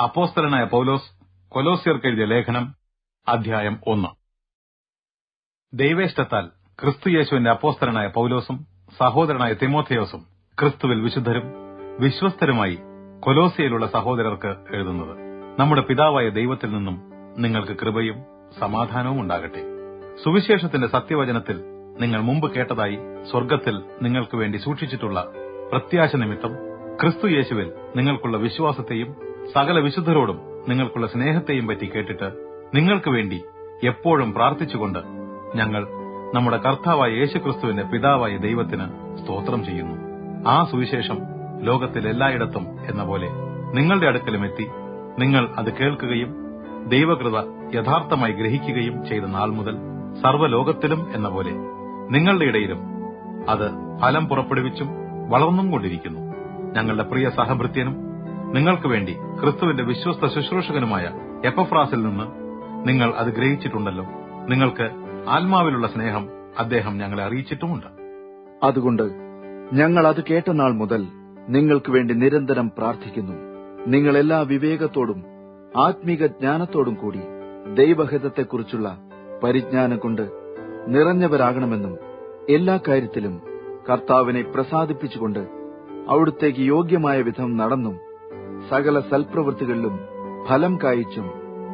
അപ്പോസ്തലനായ പൗലോസ് കൊലോസിയർക്ക് എഴുതിയ ലേഖനം അധ്യായം ഒന്ന്. ദൈവേഷ്ടത്താൽ ക്രിസ്തുയേശുവിന്റെ അപ്പോസ്തലനായ പൌലോസും സഹോദരനായ തിമോഥയോസും ക്രിസ്തുവിൽ വിശുദ്ധരും വിശ്വസ്തരുമായി കൊലോസിയയിലുള്ള സഹോദരർക്ക് എഴുതുന്നത്. നമ്മുടെ പിതാവായ ദൈവത്തിൽ നിന്നും നിങ്ങൾക്ക് കൃപയും സമാധാനവും ഉണ്ടാകട്ടെ. സുവിശേഷത്തിന്റെ സത്യവചനത്തിൽ നിങ്ങൾ മുമ്പ് കേട്ടതായി സ്വർഗത്തിൽ നിങ്ങൾക്ക് വേണ്ടി സൂക്ഷിച്ചിട്ടുള്ള പ്രത്യാശ നിമിത്തം ക്രിസ്തു യേശുവിൽ നിങ്ങൾക്കുള്ള വിശ്വാസത്തെയും സകല വിശുദ്ധരോടും നിങ്ങൾക്കുള്ള സ്നേഹത്തെയും പറ്റി കേട്ടിട്ട് നിങ്ങൾക്ക് വേണ്ടി എപ്പോഴും പ്രാർത്ഥിച്ചുകൊണ്ട് ഞങ്ങൾ നമ്മുടെ കർത്താവായ യേശുക്രിസ്തുവിന്റെ പിതാവായ ദൈവത്തിന് സ്തോത്രം ചെയ്യുന്നു. ആ സുവിശേഷം ലോകത്തിൽ എല്ലായിടത്തും എന്ന പോലെ നിങ്ങളുടെ അടുക്കലും എത്തി. നിങ്ങൾ അത് കേൾക്കുകയും ദൈവകൃത യഥാർത്ഥമായി ഗ്രഹിക്കുകയും ചെയ്ത നാൾ മുതൽ സർവലോകത്തിലും എന്ന പോലെ നിങ്ങളുടെ ഇടയിലും അത് ഫലം പുറപ്പെടുവിച്ചും വളർന്നും കൊണ്ടിരിക്കുന്നു ഞങ്ങളുടെ പ്രിയ സഹഭൃത്യനും നിങ്ങൾക്ക് വേണ്ടി ക്രിസ്തുവിന്റെ വിശ്വസ്ത ശുശ്രൂഷകനുമായ എപ്പഫ്രാസിൽ നിന്ന് നിങ്ങൾ അത് ഗ്രഹിച്ചിട്ടുണ്ടല്ലോ. നിങ്ങൾക്ക് ആത്മാവിലുള്ള സ്നേഹം അദ്ദേഹം ഞങ്ങളെ അറിയിച്ചിട്ടുമുണ്ട്. അതുകൊണ്ട് ഞങ്ങൾ അത് കേട്ട നാൾ മുതൽ നിങ്ങൾക്ക് വേണ്ടി നിരന്തരം പ്രാർത്ഥിക്കുന്നു. നിങ്ങൾ എല്ലാ വിവേകത്തോടും ആത്മീക ജ്ഞാനത്തോടും കൂടി ദൈവഹിതത്തെക്കുറിച്ചുള്ള പരിജ്ഞാനം കൊണ്ട് നിറഞ്ഞവരാകണമെന്നും എല്ലാ കാര്യത്തിലും കർത്താവിനെ പ്രസാദിപ്പിച്ചുകൊണ്ട് അവിടുത്തേക്ക് യോഗ്യമായ വിധം നടന്നും സകല സൽപ്രവൃത്തികളിലും ഫലം കായിച്ചും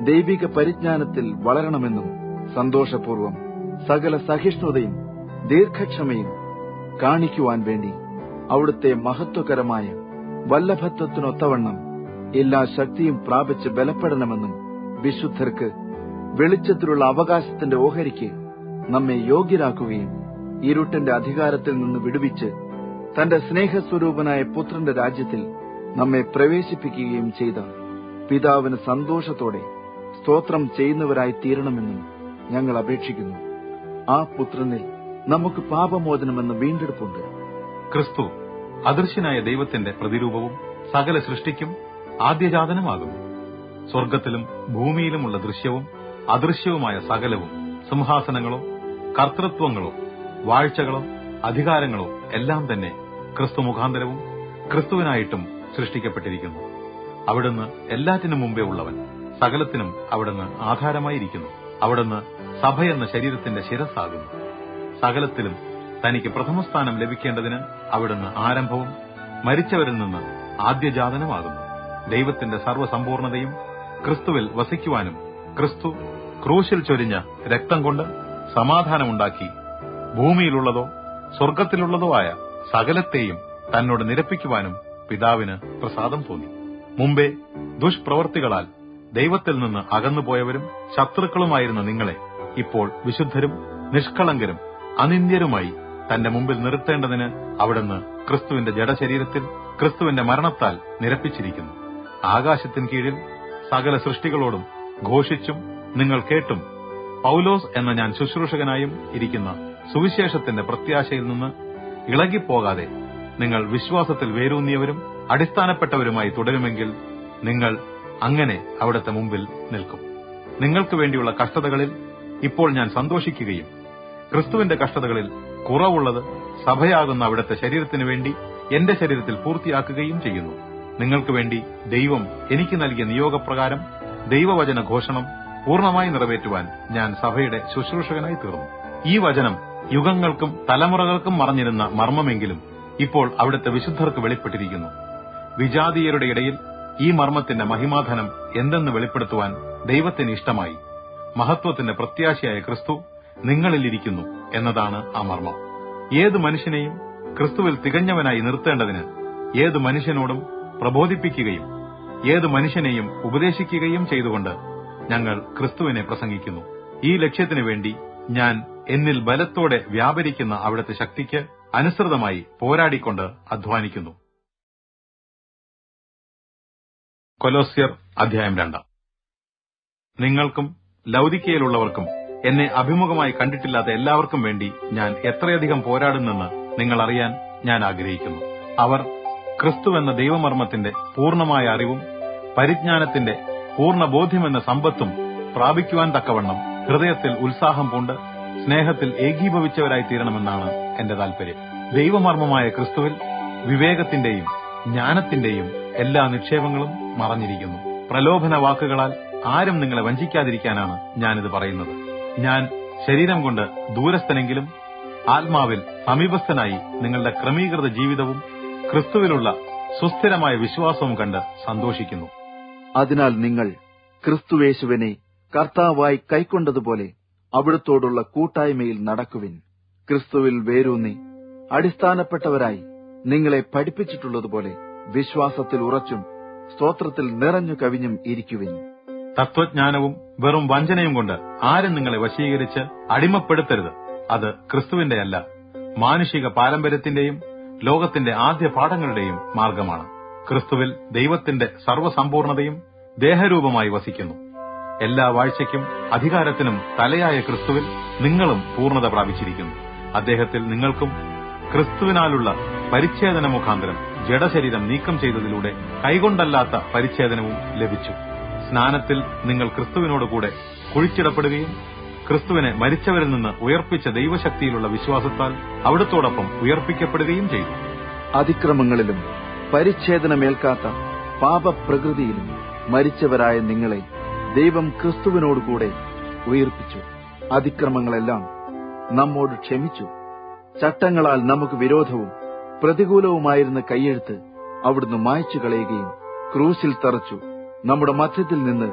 ദൈവിക പരിജ്ഞാനത്തിൽ വളരണമെന്നും സന്തോഷപൂർവം സകല സഹിഷ്ണുതയും ദീർഘക്ഷമയും കാണിക്കുവാൻ വേണ്ടി അവിടുത്തെ മഹത്വകരമായ വല്ലഭത്വത്തിനൊത്തവണ്ണം എല്ലാ ശക്തിയും പ്രാപിച്ച് ബലപ്പെടണമെന്നും വിശുദ്ധർക്ക് വെളിച്ചത്തിലുള്ള അവകാശത്തിന്റെ ഓഹരിക്ക് നമ്മെ യോഗ്യരാക്കുകയും ഇരുട്ടിന്റെ അധികാരത്തിൽ നിന്ന് വിടുവിച്ച് തന്റെ സ്നേഹസ്വരൂപനായ പുത്രന്റെ രാജ്യത്തിൽ നമ്മെ പ്രവേശിപ്പിക്കുകയും ചെയ്ത പിതാവിന് സന്തോഷത്തോടെ സ്തോത്രം ചെയ്യുന്നവരായി തീരണമെന്നും ഞങ്ങൾ അപേക്ഷിക്കുന്നു. ആ പുത്രനിൽ നമുക്ക് പാപമോചനമെന്ന വീണ്ടെടുപ്പുണ്ട്. ക്രിസ്തു അദൃശ്യനായ ദൈവത്തിന്റെ പ്രതിരൂപവും സകല സൃഷ്ടിക്കും ആദ്യജാതനുമാകുന്നു. സ്വർഗത്തിലും ഭൂമിയിലുമുള്ള ദൃശ്യവും അദൃശ്യവുമായ സകലവും സിംഹാസനങ്ങളോ കർത്തൃത്വങ്ങളോ വാഴ്ചകളോ അധികാരങ്ങളോ എല്ലാം തന്നെ ക്രിസ്തു മുഖാന്തരവും ക്രിസ്തുവിനായിട്ടും സൃഷ്ടിക്കപ്പെട്ടിരിക്കുന്നു. അവിടുന്ന് എല്ലാറ്റിനും മുമ്പേ ഉള്ളവൻ സകലത്തിനും അവിടുന്ന് ആധാരമായിരിക്കുന്നു. അവിടുന്ന് സഭയെന്ന ശരീരത്തിന്റെ ശിരസ്സാകുന്നു. സകലത്തിലും തനിക്ക് പ്രഥമസ്ഥാനം ലഭിക്കേണ്ടതിന് അവിടുന്ന് ആരംഭവും മരിച്ചവരിൽ നിന്ന് ആദ്യജാതനമാകുന്നു. ദൈവത്തിന്റെ സർവസമ്പൂർണതയും ക്രിസ്തുവിൽ വസിക്കുവാനും ക്രിസ്തു ക്രൂശിൽ ചൊരിഞ്ഞ രക്തം കൊണ്ട് സമാധാനമുണ്ടാക്കി ഭൂമിയിലുള്ളതോ സ്വർഗത്തിലുള്ളതോ ആയ സകലത്തെയും തന്നോട് നിരപ്പിക്കുവാനും പിതാവിന് പ്രസാദം തോന്നി. മുമ്പേ ദുഷ്പ്രവർത്തികളാൽ ദൈവത്തിൽ നിന്ന് അകന്നുപോയവരും ശത്രുക്കളുമായിരുന്ന നിങ്ങളെ ഇപ്പോൾ വിശുദ്ധരും നിഷ്കളങ്കരും അനിന്ദ്യരുമായി തന്റെ മുമ്പിൽ നിർത്തേണ്ടതിന് അവിടുന്ന് ക്രിസ്തുവിന്റെ ജഡശരീരത്തിൽ ക്രിസ്തുവിന്റെ മരണത്താൽ നിരപ്പിച്ചിരിക്കുന്നു. ആകാശത്തിന് കീഴിൽ സകല സൃഷ്ടികളോടും ഘോഷിച്ചും നിങ്ങൾ കേട്ടും പൌലോസ് എന്ന ഞാൻ ശുശ്രൂഷകനായും ഇരിക്കുന്ന സുവിശേഷത്തിന്റെ പ്രത്യാശയിൽ നിന്ന് ഇളകിപ്പോകാതെ നിങ്ങൾ വിശ്വാസത്തിൽ വേരൂന്നിയവരും അടിസ്ഥാനപ്പെട്ടവരുമായി തുടരുമെങ്കിൽ നിങ്ങൾ അങ്ങനെ അവിടുത്തെ മുമ്പിൽ നിൽക്കും. നിങ്ങൾക്ക് വേണ്ടിയുള്ള കഷ്ടതകളിൽ ഇപ്പോൾ ഞാൻ സന്തോഷിക്കുകയും ക്രിസ്തുവിന്റെ കഷ്ടതകളിൽ കുറവുള്ളത് സഭയാകുന്ന അവിടുത്തെ ശരീരത്തിനു വേണ്ടി എന്റെ ശരീരത്തിൽ പൂർത്തിയാക്കുകയും ചെയ്യുന്നു. നിങ്ങൾക്ക് വേണ്ടി ദൈവം എനിക്ക് നൽകിയ നിയോഗപ്രകാരം ദൈവവചന ഘോഷണം പൂർണമായി നിറവേറ്റുവാൻ ഞാൻ സഭയുടെ ശുശ്രൂഷകനായി തീർന്നു. ഈ വചനം യുഗങ്ങൾക്കും തലമുറകൾക്കും മറഞ്ഞിരുന്ന മർമ്മമെങ്കിലും ഇപ്പോൾ അവിടുത്തെ വിശുദ്ധർക്ക് വെളിപ്പെട്ടിരിക്കുന്നു. വിജാതീയരുടെ ഇടയിൽ ഈ മർമ്മത്തിന്റെ മഹിമാധനം എന്തെന്ന് വെളിപ്പെടുത്തുവാൻ ദൈവത്തിന് ഇഷ്ടമായി. മഹത്വത്തിന്റെ പ്രത്യാശയായ ക്രിസ്തു നിങ്ങളിലിരിക്കുന്നു എന്നതാണ് ആ മർമ്മം. ഏത് മനുഷ്യനെയും ക്രിസ്തുവിൽ തികഞ്ഞവനായി നിർത്തേണ്ടതിന് ഏത് മനുഷ്യനോടും പ്രബോധിപ്പിക്കുകയും ഏത് മനുഷ്യനെയും ഉപദേശിക്കുകയും ചെയ്തുകൊണ്ട് ഞങ്ങൾ ക്രിസ്തുവിനെ പ്രസംഗിക്കുന്നു. ഈ ലക്ഷ്യത്തിനു വേണ്ടി ഞാൻ എന്നിൽ ബലത്തോടെ വ്യാപരിക്കുന്ന അവിടുത്തെ ശക്തിക്ക് അനുസൃതമായി പോരാടിക്കൊണ്ട് അധ്വാനിക്കുന്നു. കൊലോസ്യർ അധ്യായം രണ്ട്. നിങ്ങൾക്കും ലൗദിക്കയിലുള്ളവർക്കും എന്നെ അഭിമുഖമായി കണ്ടിട്ടില്ലാത്ത എല്ലാവർക്കും വേണ്ടി ഞാൻ എത്രയധികം പോരാടുന്നെന്ന് നിങ്ങൾ അറിയാൻ ഞാൻ ആഗ്രഹിക്കുന്നു. അവർ ക്രിസ്തുവെന്ന ദൈവമർമ്മത്തിന്റെ പൂർണമായ അറിവും പരിജ്ഞാനത്തിന്റെ പൂർണ ബോധ്യമെന്ന സമ്പത്തും പ്രാപിക്കുവാൻ തക്കവണ്ണം ഹൃദയത്തിൽ ഉത്സാഹം പൂണ്ട് സ്നേഹത്തിൽ ഏകീഭവിച്ചവരായി തീരണമെന്നാണ് എന്റെ താൽപര്യം. ദൈവമർമ്മമായ ക്രിസ്തുവിൽ വിവേകത്തിന്റെയും ജ്ഞാനത്തിന്റെയും എല്ലാ നിക്ഷേപങ്ങളും മറഞ്ഞിരിക്കുന്നു. പ്രലോഭന വാക്കുകളാൽ ആരും നിങ്ങളെ വഞ്ചിക്കാതിരിക്കാനാണ് ഞാനിത് പറയുന്നത്. ഞാൻ ശരീരം കൊണ്ട് ദൂരസ്ഥനെങ്കിലും ആത്മാവിൽ സമീപസ്ഥനായി നിങ്ങളുടെ ക്രമീകൃത ജീവിതവും ക്രിസ്തുവിലുള്ള സുസ്ഥിരമായ വിശ്വാസവും കണ്ട് സന്തോഷിക്കുന്നു. അതിനാൽ നിങ്ങൾ ക്രിസ്തുവേശുവിനെ കർത്താവായി കൈക്കൊണ്ടതുപോലെ അവിടുത്തോടുള്ള കൂട്ടായ്മയിൽ നടക്കുവിൻ. ക്രിസ്തുവിൽ വേരൂന്നി അടിസ്ഥാനപ്പെട്ടവരായി നിങ്ങളെ പഠിപ്പിച്ചിട്ടുള്ളതുപോലെ വിശ്വാസത്തിൽ ഉറച്ചും സ്തോത്രത്തിൽ നിറഞ്ഞു കവിഞ്ഞും ഇരിക്കുവിൻ. തത്വജ്ഞാനവും വെറും വഞ്ചനയും കൊണ്ട് ആരും നിങ്ങളെ വശീകരിച്ച് അടിമപ്പെടുത്തരുത്. അത് ക്രിസ്തുവിന്റെ അല്ല മാനുഷിക പാരമ്പര്യത്തിന്റെയും ലോകത്തിന്റെ ആദ്യ പാഠങ്ങളുടെയും മാർഗമാണ്. ക്രിസ്തുവിൽ ദൈവത്തിന്റെ സർവസമ്പൂർണതയും ദേഹരൂപമായി വസിക്കുന്നു. എല്ലാ വാഴ്ചയ്ക്കും അധികാരത്തിനും തലയായ ക്രിസ്തുവിൽ നിങ്ങളും പൂർണത പ്രാപിച്ചിരിക്കുന്നു. അദ്ദേഹത്തിൽ നിങ്ങൾക്കും ക്രിസ്തുവിനാലുള്ള പരിച്ഛേദന മുഖാന്തരം ജഡശരീരം നീക്കം ചെയ്തതിലൂടെ കൈകൊണ്ടല്ലാത്ത പരിച്ഛേദനവും ലഭിച്ചു. സ്നാനത്തിൽ നിങ്ങൾ ക്രിസ്തുവിനോടുകൂടെ കുഴിച്ചിടപ്പെടുകയും ക്രിസ്തുവിനെ മരിച്ചവരിൽ നിന്ന് ഉയർപ്പിച്ച ദൈവശക്തിയിലുള്ള വിശ്വാസത്താൽ അവിടത്തോടൊപ്പം ഉയർപ്പിക്കപ്പെടുകയും ചെയ്തു. അതിക്രമങ്ങളിലും പരിച്ഛേദനമേൽക്കാത്ത പാപപ്രകൃതിയിലും മരിച്ചവരായ നിങ്ങളെ ദൈവം ക്രിസ്തുവിനോടുകൂടെ ഉയർപ്പിച്ചു. അതിക്രമങ്ങളെല്ലാം നമ്മോട് ക്ഷമിച്ചു. ചട്ടങ്ങളാൽ നമുക്ക് വിരോധവും പ്രതികൂലവുമായിരുന്ന കൈയെഴുത്ത് അവിടുന്ന് മായ്ച്ചു കളയുകയും ക്രൂസിൽ തറച്ചു നമ്മുടെ മധ്യത്തിൽ നിന്ന്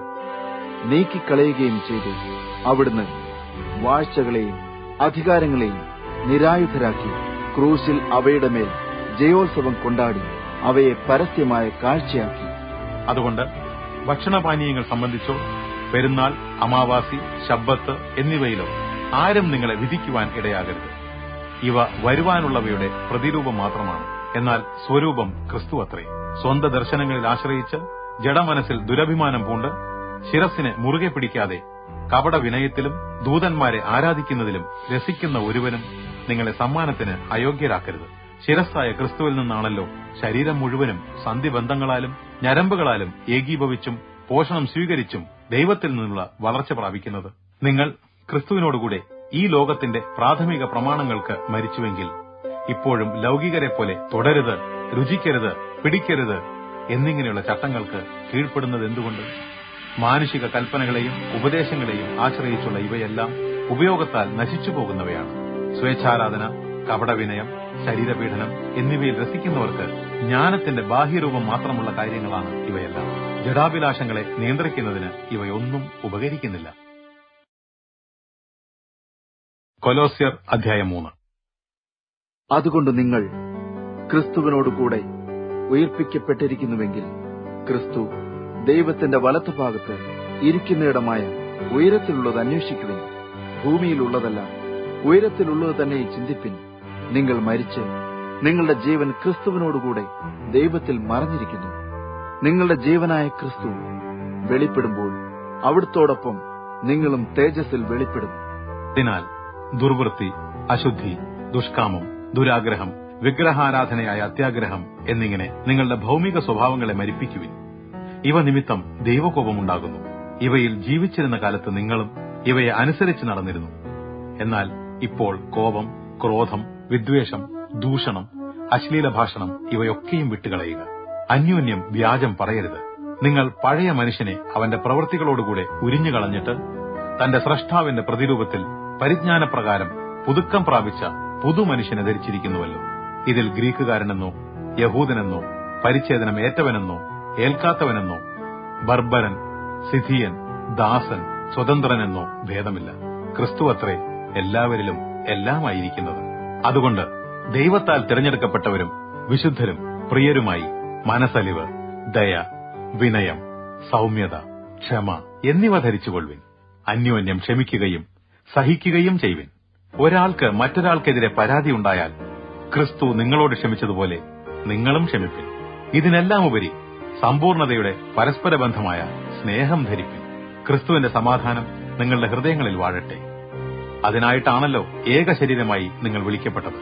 നീക്കിക്കളയുകയും ചെയ്തു. അവിടുന്ന് വാഴ്ചകളെയും അധികാരങ്ങളെയും നിരായുധരാക്കി ക്രൂസിൽ അവയുടെ മേൽ ജയോത്സവം കൊണ്ടാടി അവയെ പരസ്യമായ കാഴ്ചയാക്കി. അതുകൊണ്ട് ഭക്ഷണപാനീയങ്ങൾ സംബന്ധിച്ചോ പെരുന്നാൾ അമാവാസി ശബ്ബത്ത് എന്നിവയിലോ ആരും നിങ്ങളെ വിധിക്കുവാൻ ഇടയാകരുത്. ഇവ വരുവാനുള്ളവയുടെ പ്രതിരൂപം മാത്രമാണ്. എന്നാൽ സ്വരൂപം ക്രിസ്തു അത്രേ. സ്വന്ത ദർശനങ്ങളിൽ ആശ്രയിച്ച് ജഡമനസ്സിൽ ദുരഭിമാനം പൂണ്ട് ശിരസിനെ മുറുകെ പിടിക്കാതെ കപട വിനയത്തിലും ദൂതന്മാരെ ആരാധിക്കുന്നതിലും രസിക്കുന്ന ഒരുവനും നിങ്ങളെ സമ്മാനത്തിന് അയോഗ്യരാക്കരുത്. ശിരസ്സായ ക്രിസ്തുവിൽ നിന്നാണല്ലോ ശരീരം മുഴുവനും സന്ധിബന്ധങ്ങളാലും ഞരമ്പുകളാലും ഏകീഭവിച്ചും പോഷണം സ്വീകരിച്ചും ദൈവത്തിൽ നിന്നുള്ള വളർച്ച പ്രാപിക്കുന്നത്. നിങ്ങൾ ക്രിസ്തുവിനോടുകൂടെ ഈ ലോകത്തിന്റെ പ്രാഥമിക പ്രമാണങ്ങൾക്ക് മരിച്ചുവെങ്കിൽ ഇപ്പോഴും ലൗകികരെ പോലെ തുടരുത് രുചിക്കരുത് പിടിക്കരുത് എന്നിങ്ങനെയുള്ള ചട്ടങ്ങൾക്ക് കീഴ്പ്പെടുന്നത് എന്തുകൊണ്ട്? മാനുഷിക കൽപ്പനകളെയും ഉപദേശങ്ങളെയും ആശ്രയിച്ചുള്ള ഇവയെല്ലാം ഉപയോഗത്താൽ നശിച്ചു പോകുന്നവയാണ് സ്വേച്ഛാരാധന കപടവിനയം ശരീരപീഡനം എന്നിവയിൽ രസിക്കുന്നവർക്ക് ജ്ഞാനത്തിന്റെ ബാഹ്യരൂപം മാത്രമുള്ള കാര്യങ്ങളാണ് ഇവയെല്ലാം. ജഡാഭിലാഷങ്ങളെ നിയന്ത്രിക്കുന്നതിന് ഇവയൊന്നും ഉപകരിക്കുന്നില്ല. കൊലോസ്യർ അധ്യായം മൂന്ന്. അതുകൊണ്ട് നിങ്ങൾ ക്രിസ്തുവിനോടുകൂടെ ഉയർപ്പിക്കപ്പെട്ടിരിക്കുന്നുവെങ്കിൽ ക്രിസ്തു ദൈവത്തിന്റെ വലത്തുഭാഗത്ത് ഇരിക്കുന്നിടമായ ഉയരത്തിലുള്ളത് അന്വേഷിക്കുവിൻ. ഭൂമിയിലുള്ളതല്ല ഉയരത്തിലുള്ളത് തന്നെ ചിന്തിപ്പിൻ. നിങ്ങൾ മരിച്ച് നിങ്ങളുടെ ജീവൻ ക്രിസ്തുവിനോടുകൂടെ ദൈവത്തിൽ മറഞ്ഞിരിക്കുന്നു. നിങ്ങളുടെ ജീവനായ ക്രിസ്തു വെളിപ്പെടുമ്പോൾ അവിടുത്തോടൊപ്പം നിങ്ങളും തേജസ്സിൽ വെളിപ്പെടും. അതിനാൽ ദുർവൃത്തി അശുദ്ധി ദുഷ്കാമം ദുരാഗ്രഹം വിഗ്രഹാരാധനയായ അത്യാഗ്രഹം എന്നിങ്ങനെ നിങ്ങളുടെ ഭൗമിക സ്വഭാവങ്ങളെ മരിപ്പിക്കുവിൻ. ഇവ നിമിത്തം ദൈവകോപമുണ്ടാകുന്നു ഇവയിൽ ജീവിച്ചിരുന്ന കാലത്ത് നിങ്ങളും ഇവയെ അനുസരിച്ച് നടന്നിരുന്നു. എന്നാൽ ഇപ്പോൾ കോപം ക്രോധം വിദ്വേഷം ദൂഷണം അശ്ലീല ഭാഷണം ഇവയൊക്കെയും വിട്ടുകളയുക. അന്യോന്യം വ്യാജം പറയരുത്. നിങ്ങൾ പഴയ മനുഷ്യനെ അവന്റെ പ്രവൃത്തികളോടുകൂടെ ഉരിഞ്ഞുകളഞ്ഞിട്ട് തന്റെ സ്രഷ്ടാവിന്റെ പ്രതിരൂപത്തിൽ പരിജ്ഞാനപ്രകാരം പുതുക്കം പ്രാപിച്ച പുതുമനുഷ്യനെ ധരിച്ചിരിക്കുന്നുവല്ലോ. ഇതിൽ ഗ്രീക്കുകാരനെന്നോ യഹൂദനെന്നോ പരിച്ഛേദനം ഏറ്റവനെന്നോ ഏൽക്കാത്തവനെന്നോ ബർബരൻ സിഥിയൻ ദാസൻ സ്വതന്ത്രനെന്നോ ഭേദമില്ല. ക്രിസ്തു അത്രേ എല്ലാവരിലും എല്ലാമായിരിക്കുന്നത്. അതുകൊണ്ട് ദൈവത്താൽ തിരഞ്ഞെടുക്കപ്പെട്ടവരും വിശുദ്ധരും പ്രിയരുമായി മനസ്സലിവ് ദയ വിനയം സൗമ്യത ക്ഷമ എന്നിവ ധരിച്ചുകൊള്ളുവിൻ. അന്യോന്യം ക്ഷമിക്കുകയും സഹിക്കുകയും ചെയ്യുവിൻ. ഒരാൾക്ക് മറ്റൊരാൾക്കെതിരെ പരാതി ഉണ്ടായാൽ ക്രിസ്തു നിങ്ങളോട് ക്ഷമിച്ചതുപോലെ നിങ്ങളും ക്ഷമിപ്പിൻ. ഇതിനെല്ലാം ഉപരി സമ്പൂർണതയുടെ പരസ്പര ബന്ധമായ സ്നേഹം ധരിപ്പിൻ. ക്രിസ്തുവിന്റെ സമാധാനം നിങ്ങളുടെ ഹൃദയങ്ങളിൽ വാഴട്ടെ. അതിനായിട്ടാണല്ലോ ഏക ശരീരമായി നിങ്ങൾ വിളിക്കപ്പെട്ടത്.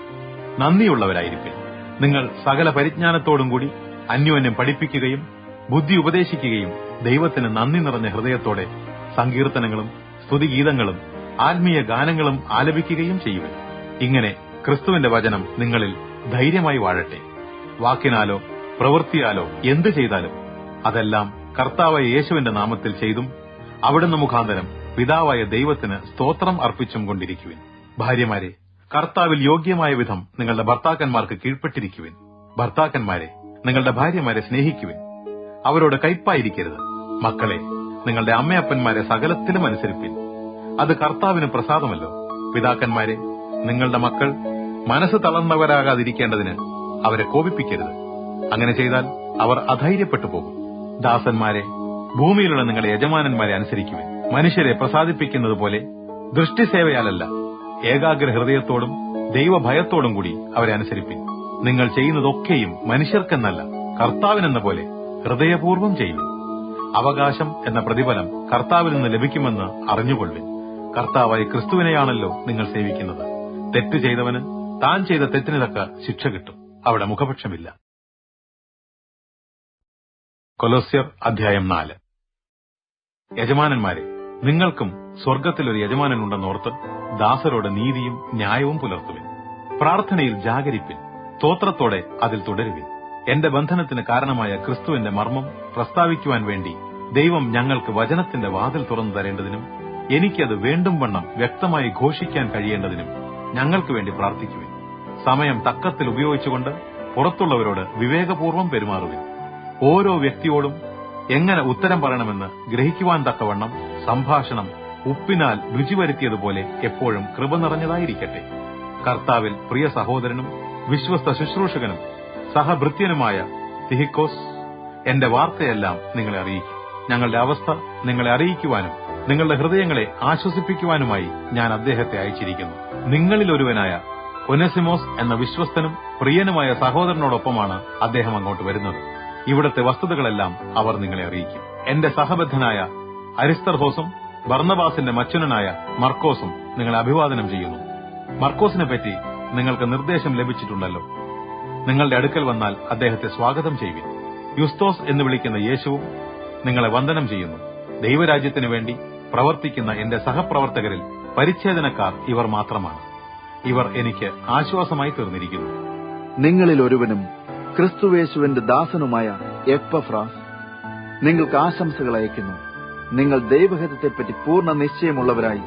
നന്ദിയുള്ളവരായിരിക്കും നിങ്ങൾ സകല പരിജ്ഞാനത്തോടും കൂടി അന്യോന്യം പഠിപ്പിക്കുകയും ബുദ്ധി ഉപദേശിക്കുകയും ദൈവത്തിന് നന്ദി നിറഞ്ഞ ഹൃദയത്തോടെ സങ്കീർത്തനങ്ങളും സ്തുതിഗീതങ്ങളും ആത്മീയ ഗാനങ്ങളും ആലപിക്കുകയും ചെയ്യുവൻ. ഇങ്ങനെ ക്രിസ്തുവിന്റെ വചനം നിങ്ങളിൽ ധൈര്യമായി വാഴട്ടെ. വാക്കിനാലോ പ്രവൃത്തിയാലോ എന്തു ചെയ്താലും അതെല്ലാം കർത്താവായ യേശുവിന്റെ നാമത്തിൽ ചെയ്തും അവിടുന്ന് മുഖാന്തരം പിതാവായ ദൈവത്തിന് സ്തോത്രം അർപ്പിച്ചും കൊണ്ടിരിക്കുവിൻ. ഭാര്യമാരെ കർത്താവിൽ യോഗ്യമായ വിധം നിങ്ങളുടെ ഭർത്താക്കന്മാർക്ക് കീഴ്പ്പെട്ടിരിക്കുവിൻ. ഭർത്താക്കന്മാരെ നിങ്ങളുടെ ഭാര്യമാരെ സ്നേഹിക്കുവിൻ. അവരോട് കയ്പായിരിക്കരുത്. മക്കളെ നിങ്ങളുടെ അമ്മയപ്പന്മാരെ സകലത്തിലും അനുസരിപ്പിൻ. അത് കർത്താവിന് പ്രസാദമല്ലോ. പിതാക്കന്മാരെ നിങ്ങളുടെ മക്കൾ മനസ്സ് തളർന്നവരാകാതിരിക്കേണ്ടതിന് അവരെ കോപിപ്പിക്കരുത്. അങ്ങനെ ചെയ്താൽ അവർ അധൈര്യപ്പെട്ടു പോകും. ദാസന്മാരെ ഭൂമിയിലുള്ള നിങ്ങളുടെ യജമാനന്മാരെ അനുസരിക്കുവിൻ. മനുഷ്യരെ പ്രസാദിപ്പിക്കുന്നത് പോലെ ദൃഷ്ടിസേവയാലല്ല ഏകാഗ്ര ഹൃദയത്തോടും ദൈവഭയത്തോടും കൂടി അവരെ അനുസരിപ്പിൻ. നിങ്ങൾ ചെയ്യുന്നതൊക്കെയും മനുഷ്യർക്കെന്നല്ല കർത്താവിനെന്ന പോലെ ഹൃദയപൂർവം ചെയ്യും അവകാശം എന്ന പ്രതിഫലം കർത്താവിൽ നിന്ന് ലഭിക്കുമെന്ന് അറിഞ്ഞുകൊള്ളുവിൻ. കർത്താവായി ക്രിസ്തുവിനെയാണല്ലോ നിങ്ങൾ സേവിക്കുന്നത്. തെറ്റ് ചെയ്തവന് താൻ ചെയ്ത തെറ്റിന് തക്ക ശിക്ഷ കിട്ടും. അവിടെ മുഖപക്ഷമില്ല. കൊലോസ്യർ അധ്യായം നാല്. യജമാനന്മാരെ നിങ്ങൾക്കും സ്വർഗത്തിലൊരു യജമാനനുണ്ടെന്നോർത്ത് ദാസരോട് നീതിയും ന്യായവും പുലർത്തുവിൻ. പ്രാർത്ഥനയിൽ ജാഗരിപ്പിൻ. തോത്രത്തോടെ അതിൽ തുടരുവിൻ. എന്റെ ബന്ധനത്തിന് കാരണമായ ക്രിസ്തുവിന്റെ മർമ്മം പ്രസ്താവിക്കുവാൻ വേണ്ടി ദൈവം ഞങ്ങൾക്ക് വചനത്തിന്റെ വാതിൽ തുറന്നു തരേണ്ടതിനും എനിക്കത് വേണ്ടും വണ്ണം വ്യക്തമായി ഘോഷിക്കാൻ കഴിയേണ്ടതിനും ഞങ്ങൾക്ക് വേണ്ടി പ്രാർത്ഥിക്കുവിൻ. സമയം തക്കത്തിൽ ഉപയോഗിച്ചുകൊണ്ട് പുറത്തുള്ളവരോട് വിവേകപൂർവം പെരുമാറുവിൻ. ഓരോ വ്യക്തിയോടും എങ്ങനെ ഉത്തരം പറയണമെന്ന് ഗ്രഹിക്കുവാൻ തക്കവണ്ണം സംഭാഷണം ഉപ്പിനാൽ രുചി വരുത്തിയതുപോലെ എപ്പോഴും കൃപ നിറഞ്ഞതായിരിക്കട്ടെ. കർത്താവിൽ പ്രിയ സഹോദരനും വിശ്വസ്ത ശുശ്രൂഷകനും സഹഭൃത്യനുമായ തിഹിക്കോസ് എന്റെ വാർത്തയെല്ലാം നിങ്ങളെ അറിയിക്കും. ഞങ്ങളുടെ അവസ്ഥ നിങ്ങളെ അറിയിക്കുവാനും നിങ്ങളുടെ ഹൃദയങ്ങളെ ആശ്വസിപ്പിക്കുവാനുമായി ഞാൻ അദ്ദേഹത്തെ അയച്ചിരിക്കുന്നു. നിങ്ങളിൽ ഒരുവനായ ഒനസിമോസ് എന്ന വിശ്വസ്തനും പ്രിയനുമായ സഹോദരനോടൊപ്പമാണ് അദ്ദേഹം അങ്ങോട്ട് വരുന്നത്. ഇവിടുത്തെ വസ്തുതകളെല്ലാം അവർ നിങ്ങളെ അറിയിക്കും. എന്റെ സഹബദ്ധനായ അരിസ്തർഹോസും ബർണബാസിന്റെ മച്ചനായ മർക്കോസും നിങ്ങളെ അഭിവാദനം ചെയ്യുന്നു. മർക്കോസിനെ പറ്റി നിങ്ങൾക്ക് നിർദ്ദേശം ലഭിച്ചിട്ടുണ്ടല്ലോ. നിങ്ങളുടെ അടുക്കൽ വന്നാൽ അദ്ദേഹത്തെ സ്വാഗതം ചെയ്യുവിൻ. യുസ്തോസ് എന്ന് വിളിക്കുന്ന യേശുവും നിങ്ങളെ വന്ദനം ചെയ്യുന്നു. ദൈവരാജ്യത്തിനു വേണ്ടി പ്രവർത്തിക്കുന്ന എന്റെ സഹപ്രവർത്തകരിൽ പരിച്ഛേദനക്കാർ ഇവർ മാത്രമാണ്. ഇവർ എനിക്ക് ആശ്വാസമായി തീർന്നിരിക്കുന്നു. നിങ്ങളിൽ ഒരുവനും ക്രിസ്തുവേശുവിന്റെ ദാസനുമായ എപ്പഫ്രാസ് നിങ്ങൾക്ക് ആശംസകൾ അയക്കുന്നു നിങ്ങൾ ദൈവഹിതത്തെപ്പറ്റി പൂർണ നിശ്ചയമുള്ളവരായി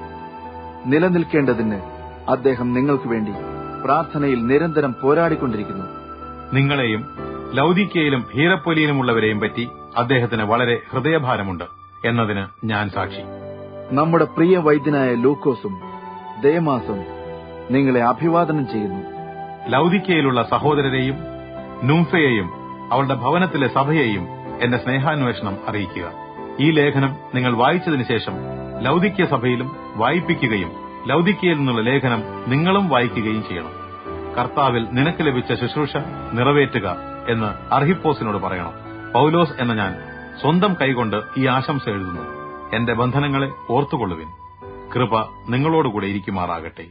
നിലനിൽക്കേണ്ടതിന് അദ്ദേഹം നിങ്ങൾക്ക് വേണ്ടി പ്രാർത്ഥനയിൽ നിരന്തരം പോരാടിക്കൊണ്ടിരിക്കുന്നു. നിങ്ങളെയും ലൗദിക്കയിലും ഹീറപ്പൊലിയിലുമുള്ളവരെയും പറ്റി അദ്ദേഹത്തിന് വളരെ ഹൃദയഭാരമുണ്ട് എന്നതിന് ഞാൻ സാക്ഷി. നമ്മുടെ പ്രിയ വൈദ്യനായ ലൂക്കോസും ദേമാസും നിങ്ങളെ അഭിവാദനം ചെയ്യുന്നു. ലൗദിക്കയിലുള്ള സഹോദരരെയും നുംഫയെയും അവളുടെ ഭവനത്തിലെ സഭയെയും എന്റെ സ്നേഹാന്വേഷണം അറിയിക്കുക. ഈ ലേഖനം നിങ്ങൾ വായിച്ചതിനു ശേഷം ലൗദിക്യ സഭയിലും വായിപ്പിക്കുകയും ലൗദിക്കയിൽ നിന്നുള്ള ലേഖനം നിങ്ങളും വായിക്കുകയും ചെയ്യണം. കർത്താവിൽ നിനക്ക് ലഭിച്ച ശുശ്രൂഷ നിറവേറ്റുക എന്ന് അർഹിപ്പോസിനോട് പറയണം. പൌലോസ് എന്ന ഞാൻ സ്വന്തം കൈകൊണ്ട് ഈ ആശംസ എഴുതുന്നു. എന്റെ ബന്ധനങ്ങളെ ഓർത്തുകൊള്ളുവിൻ. കൃപ നിങ്ങളോടുകൂടെ ഇരിക്കുമാറാകട്ടെ.